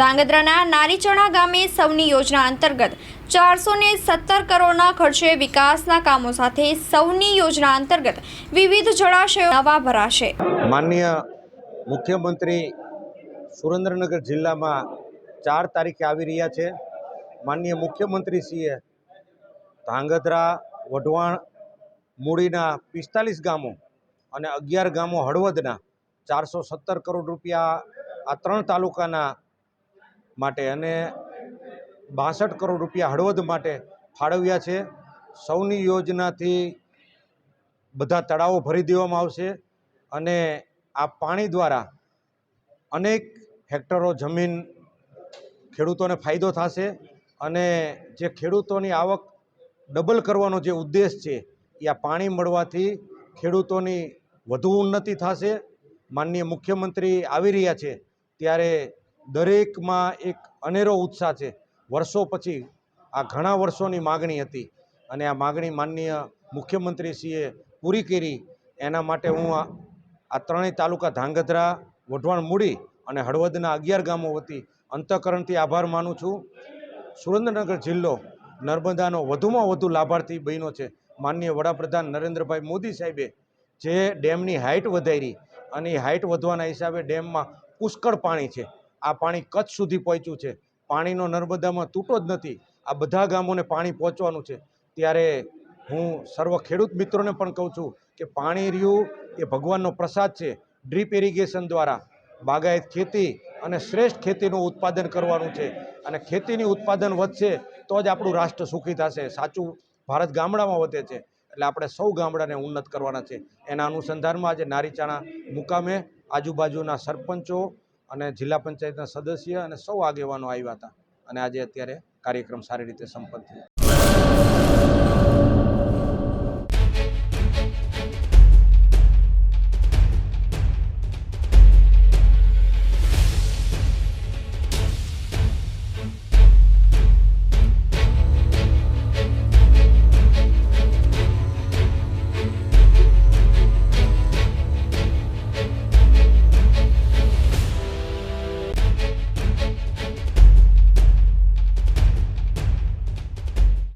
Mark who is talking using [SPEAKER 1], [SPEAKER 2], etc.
[SPEAKER 1] ધાંગધ્રાના નારીચણા ગામે સૌની યોજના અંતર્ગત ચારસો ને સત્તર કરોડના ખર્ચે વિકાસના કામો સાથે સૌની યોજના અંતર્ગત વિવિધ જળાશયો નવા ભરાશે.
[SPEAKER 2] માનનીય મુખ્યમંત્રી સુરેન્દ્રનગર જિલ્લામાં ચાર તારીખે આવી રહ્યા છે. માનનીય મુખ્યમંત્રીશ્રીએ ધાંગધ્રા, વઢવાણ, મૂડીના પિસ્તાલીસ ગામો અને અગિયાર ગામો હળવદના ચારસો સત્તર કરોડ રૂપિયા આ ત્રણ તાલુકાના માટે અને બાસઠ કરોડ રૂપિયા હળવદ માટે ફાળવ્યા છે. સૌની યોજનાથી બધા તળાવો ભરી દેવામાં આવશે અને આ પાણી દ્વારા અનેક હેક્ટરો જમીન ખેડૂતોને ફાયદો થશે અને જે ખેડૂતોની આવક ડબલ કરવાનો જે ઉદ્દેશ છે એ આ પાણી મળવાથી ખેડૂતોની વધુ ઉન્નતિ થશે. માનનીય મુખ્યમંત્રી આવી રહ્યા છે ત્યારે દરેકમાં એક અનેરો ઉત્સાહ છે. વર્ષો પછી આ ઘણા વર્ષોની માગણી હતી અને આ માગણી માનનીય મુખ્યમંત્રીશ્રીએ પૂરી કરી. એના માટે હું આ ત્રણેય તાલુકા ધાંગધ્રા, વઢવાણ મૂડી અને હળવદના અગિયાર ગામો વતી અંતઃકરણથી આભાર માનું છું. સુરેન્દ્રનગર જિલ્લો નર્મદાનો વધુમાં વધુ લાભાર્થી બન્યો છે. માનનીય વડાપ્રધાન નરેન્દ્રભાઈ મોદી સાહેબે જે ડેમની હાઇટ વધારી અને એ હાઇટ વધવાના હિસાબે ડેમમાં પુષ્કળ પાણી છે. આ પાણી કચ્છ સુધી પહોંચ્યું છે. પાણીનો નર્મદામાં તૂટો જ નથી. આ બધા ગામોને પાણી પહોંચવાનું છે. ત્યારે હું સર્વ ખેડૂત મિત્રોને પણ કહું છું કે પાણી રહ્યું એ ભગવાનનો પ્રસાદ છે. ડ્રીપ ઇરિગેશન દ્વારા બાગાયત ખેતી અને શ્રેષ્ઠ ખેતીનું ઉત્પાદન કરવાનું છે. અને ખેતીની ઉત્પાદન વધશે તો જ આપણું રાષ્ટ્ર સુખી થશે. સાચું ભારત ગામડામાં વધે છે. એટલે આપણે સૌ ગામડાને ઉન્નત કરવાના છે. એના અનુસંધાનમાં આજે નારીચાણા મુકામે આજુબાજુના સરપંચો અને જિલ્લા પંચાયતના સદસ્ય અને સૌ આગેવાનો આવ્યા હતા. અને આજે અત્યારે કાર્યક્રમ સારી રીતે સંપન્ન થયો.